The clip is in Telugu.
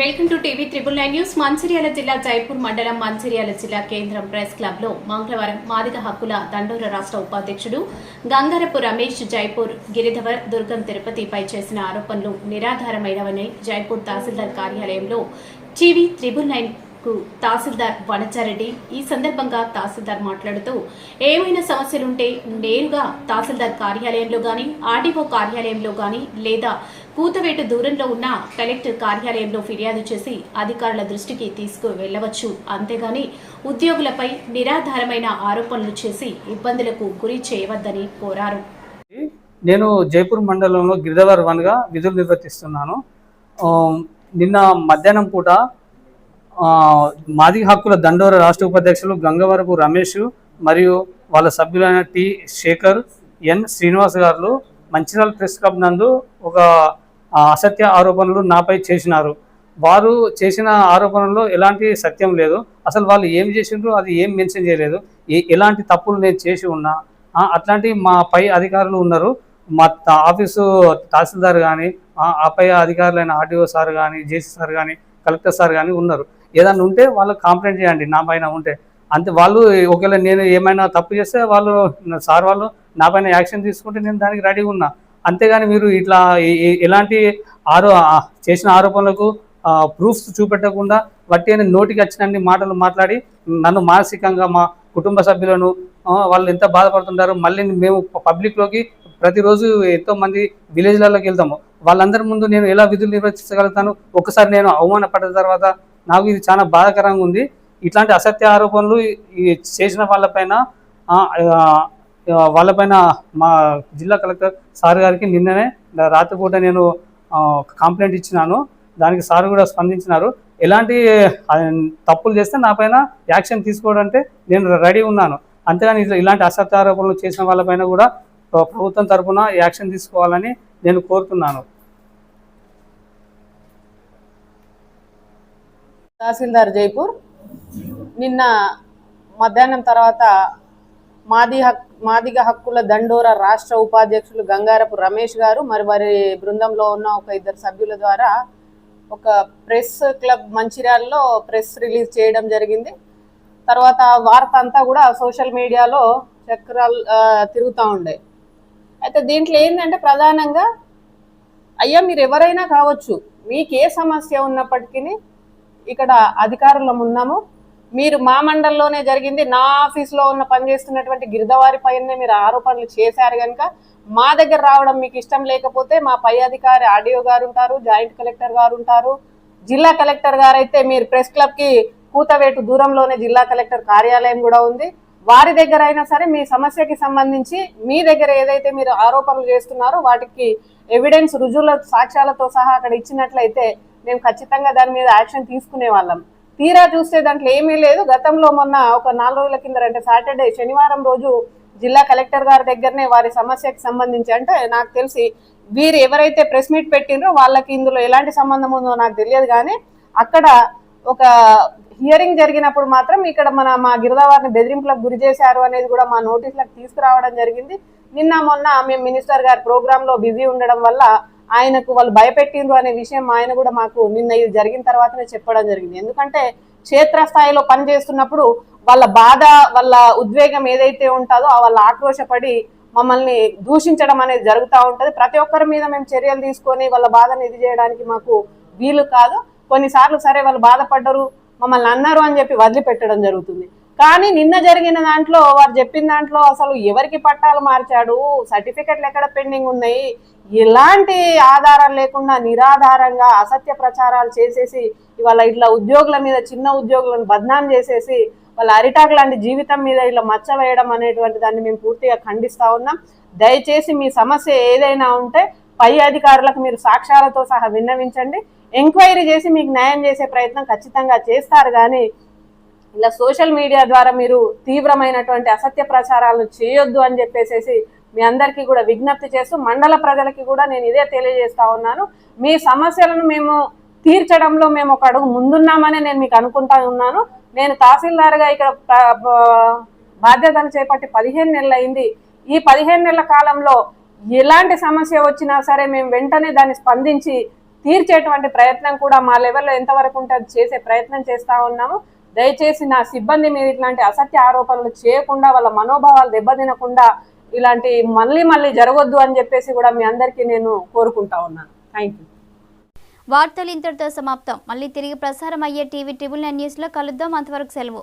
Welcome to TV triple nine news. Mancherial జిల్లా జైపూర్ మండలం మంచిర్యాల జిల్లా కేంద్రం ప్రెస్ క్లబ్లో మంగళవారం మాదిగ హక్కుల దండోర రాష్ట్ర ఉపాధ్యక్షుడు గంగారపు రమేష్ జైపూర్ గిరిధవర్ దుర్గం తిరుపతిపై చేసిన ఆరోపణలు నిరాధారమైనవని జైపూర్ తహసీల్దార్ కార్యాలయంలో టీవీ త్రిబుల్ నైన్కు తహసీల్దార్ వనచారెడ్డి ఈ సందర్భంగా తహసీల్దార్ మాట్లాడుతూ ఏమైనా సమస్యలుంటే నేరుగా తహసీల్దార్ కార్యాలయంలో గాని ఆర్డీఓ కార్యాలయంలో గాని లేదా కూతవేట దూరంలో ఉన్న కలెక్టర్ కార్యాలయంలో ఫిర్యాదు చేసి అధికారుల దృష్టికి తీసుకు వెళ్ళవచ్చు అంతేగాని ఉద్యోగులపై నిరాధారమైన ఆరోపణలు చేసి ఇబ్బందులకు గురి చేయవద్దని కోరారు. నేను జైపూర్ మండలంలో గిరిధవర్ వన్గా విధులు నిర్వర్తిస్తున్నాను. నిన్న మధ్యాహ్నం పూట ఆ, హక్కుల దండోర రాష్ట్ర ఉపాధ్యక్షులు గంగవరపు రమేష్ మరియు వాళ్ళ సభ్యులైన T Shekar N Srinivas garu Mancherial press club నందు ఒక అసత్య ఆరోపణలు నాపై చేసినారు. వారు చేసిన ఆరోపణల్లో ఎలాంటి సత్యం లేదు. అసలు వాళ్ళు ఏం చేసిండ్రు అది ఏం మెన్షన్ చేయలేదు. ఏ- ఎలాంటి తప్పులు నేను చేసి ఉన్నా ఆ, అట్లాంటి మా పై అధికారులు ఉన్నారు. మా ఆఫీసు తహసీల్దార్ కానీ ఆ పై అధికారులైన ఆర్డీఓ సార్ కానీ జేసీ సార్ కానీ కలెక్టర్ సార్ కానీ ఉన్నారు. ఏదైనా ఉంటే వాళ్ళు కంప్లైంట్ చేయండి నా పైన ఉంటే. అంతే వాళ్ళు ఒకవేళ నేను ఏమైనా తప్పు చేస్తే వాళ్ళు సార్ వాళ్ళు నా పైన యాక్షన్ తీసుకుంటే నేను దానికి రెడీగా ఉన్నా. అంతేగాని మీరు ఇట్లా ఎలాంటి ఆరో చేసిన ఆరోపణలకు ప్రూఫ్స్ చూపెట్టకుండా వట్టి అని నోటికి వచ్చినన్ని మాటలు మాట్లాడి నన్ను మానసికంగా మా కుటుంబ సభ్యులను వాళ్ళు ఎంత బాధపడుతుంటారు మళ్ళీ మేము పబ్లిక్లోకి ప్రతిరోజు ఎంతో మంది విలేజ్లలోకి వెళ్తాము. వాళ్ళందరి ముందు నేను ఎలా విధులు నిర్వర్తించగలుగుతాను? ఒకసారి నేను అవమానపడిన తర్వాత నాకు ఇది చాలా బాధాకరంగా ఉంది. ఇట్లాంటి అసత్య ఆరోపణలు ఈ చేసిన వాళ్ళపైన వాళ్ళపైన మా జిల్లా కలెక్టర్ సార్ గారికి నిన్ననే రాత్రిపూట నేను కంప్లైంట్ ఇచ్చినాను. దానికి సార్ కూడా స్పందించినారు. ఎలాంటి తప్పులు చేస్తే నా పైన యాక్షన్ తీసుకోవడంటే నేను రెడీ ఉన్నాను. అంతేగాని ఇట్లా- ఇలాంటి అసత్యారోపణలు చేసిన వాళ్ళపైన కూడా ప్రభుత్వం తరఫున యాక్షన్ తీసుకోవాలని నేను కోరుతున్నాను. తహసీల్దార్ జైపూర్ నిన్న మధ్యాహ్నం తర్వాత మాది హక్ మాదిగ హక్కుల దండోర రాష్ట్ర ఉపాధ్యక్షులు గంగారపు రమేష్ గారు మరి వారి బృందంలో ఉన్న ఒక ఇద్దరు సభ్యుల ద్వారా ఒక ప్రెస్ క్లబ్ మంచిర్యాలలో ప్రెస్ రిలీజ్ చేయడం జరిగింది. తర్వాత వార్త అంతా కూడా సోషల్ మీడియాలో చక్రాలు తిరుగుతూ ఉండే. అయితే దీంట్లో ఏంటంటే ప్రధానంగా అయ్యా మీరు ఎవరైనా కావచ్చు మీకు ఏ సమస్య ఉన్నప్పటికీ ఇక్కడ అధికారులం ఉన్నాము. మీరు మా మండలంలోనే జరిగింది నా ఆఫీస్లో ఉన్న పనిచేస్తున్నటువంటి గిరిదవారి పైనే మీరు ఆరోపణలు చేశారు కనుక మా దగ్గర రావడం మీకు ఇష్టం లేకపోతే మా పై అధికారి ఆర్డీఓ గారు ఉంటారు జాయింట్ కలెక్టర్ గారు ఉంటారు. జిల్లా కలెక్టర్ గారు అయితే మీరు ప్రెస్ క్లబ్కి కూతవేటు దూరంలోనే జిల్లా కలెక్టర్ కార్యాలయం కూడా ఉంది. వారి దగ్గర అయినా సరే మీ సమస్యకి సంబంధించి మీ దగ్గర ఏదైతే మీరు ఆరోపణలు చేస్తున్నారో వాటికి ఎవిడెన్స్ రుజువుల సాక్ష్యాలతో సహా అక్కడ ఇచ్చినట్లయితే మేము ఖచ్చితంగా దాని మీద యాక్షన్ తీసుకునే వాళ్ళం. తీరా చూస్తే దాంట్లో ఏమీ లేదు. గతంలో మొన్న ఒక నాలుగు రోజుల కింద అంటే సాటర్డే శనివారం రోజు జిల్లా కలెక్టర్ గారి దగ్గరనే వారి సమస్యకి సంబంధించి అంటే నాకు తెలిసి వీరు ఎవరైతే ప్రెస్ మీట్ పెట్టిండ్రో వాళ్ళకి ఇందులో ఎలాంటి సంబంధం ఉందో నాకు తెలియదు కానీ అక్కడ ఒక హియరింగ్ జరిగినప్పుడు మాత్రం ఇక్కడ మన మా గిరిదావారిని బెదిరింపులకు గురి చేశారు అనేది కూడా మా నోటీసులకు తీసుకురావడం జరిగింది. నిన్న మొన్న మేము మినిస్టర్ గారి ప్రోగ్రాంలో బిజీ ఉండడం వల్ల ఆయనకు వాళ్ళు భయపెట్టిండ్రు అనే విషయం ఆయన కూడా మాకు నిన్న ఇది జరిగిన తర్వాతనే చెప్పడం జరిగింది. ఎందుకంటే క్షేత్రస్థాయిలో పని చేస్తున్నప్పుడు వాళ్ళ బాధ వాళ్ళ ఉద్వేగం ఏదైతే ఉంటుందో ఆ వాళ్ళ ఆక్రోషపడి మమ్మల్ని దూషించడం అనేది జరుగుతూ ఉంటుంది. ప్రతి ఒక్కరి మీద మేము చర్యలు తీసుకొని వాళ్ళ బాధను ఇది చేయడానికి మాకు వీలు కాదు. కొన్నిసార్లు సరే వాళ్ళు బాధపడ్డరు మమ్మల్ని అన్నారు అని చెప్పి వదిలిపెట్టడం జరుగుతుంది. కానీ నిన్న జరిగిన దాంట్లో వారు చెప్పిన దాంట్లో అసలు ఎవరికి పట్టాలు మార్చాడు? సర్టిఫికెట్లు ఎక్కడ పెండింగ్ ఉన్నాయి? ఎలాంటి ఆధారం లేకుండా నిరాధారంగా అసత్య ప్రచారాలు చేసేసి ఇవాళ ఇట్లా ఉద్యోగుల మీద చిన్న ఉద్యోగులను బద్నాం చేసేసి వాళ్ళ అరిటాకు లాంటి జీవితం మీద ఇలా మచ్చ వేయడం అనేటువంటి దాన్ని మేము పూర్తిగా ఖండిస్తా ఉన్నాం. దయచేసి మీ సమస్య ఏదైనా ఉంటే పై అధికారులకు మీరు సాక్ష్యాలతో సహా విన్నవించండి. ఎంక్వైరీ చేసి మీకు న్యాయం చేసే ప్రయత్నం ఖచ్చితంగా చేస్తారు కానీ ఇలా సోషల్ మీడియా ద్వారా మీరు తీవ్రమైనటువంటి అసత్య ప్రచారాలను చేయొద్దు అని చెప్పేసి మీ అందరికీ కూడా విజ్ఞప్తి చేస్తూ మండల ప్రజలకి కూడా నేను ఇదే తెలియజేస్తా ఉన్నాను. మీ సమస్యలను మేము తీర్చడంలో మేము ఒక అడుగు ముందున్నామని నేను మీకు అనుకుంటా ఉన్నాను. నేను తహసీల్దార్గా ఇక్కడ బాధ్యతలు చేపట్టి పదిహేను నెలలు అయింది. ఈ పదిహేను నెలల కాలంలో ఎలాంటి సమస్య వచ్చినా సరే మేము వెంటనే దాన్ని స్పందించి తీర్చేటువంటి ప్రయత్నం కూడా మా లెవెల్లో ఎంతవరకు ఉంటే అది చేసే ప్రయత్నం చేస్తూ ఉన్నాము. దయచేసి నా సిబ్బంది మీద ఇట్లాంటి అసత్య ఆరోపణలు చేయకుండా వాళ్ళ మనోభావాలు దెబ్బతినకుండా ఇలాంటి మళ్ళీ మళ్ళీ జరగొద్దు అని చెప్పేసి కూడా మీ అందరికీ నేను కోరుకుంటా ఉన్నాను. థ్యాంక్ యూ వార్తలు ఇంతటితో సమాప్తం. మళ్ళీ తిరిగి ప్రసారం అయ్యే టీవీ ట్రిబుల్ నైన్ న్యూస్లో కలుద్దాం. అంతవరకు సెలవు.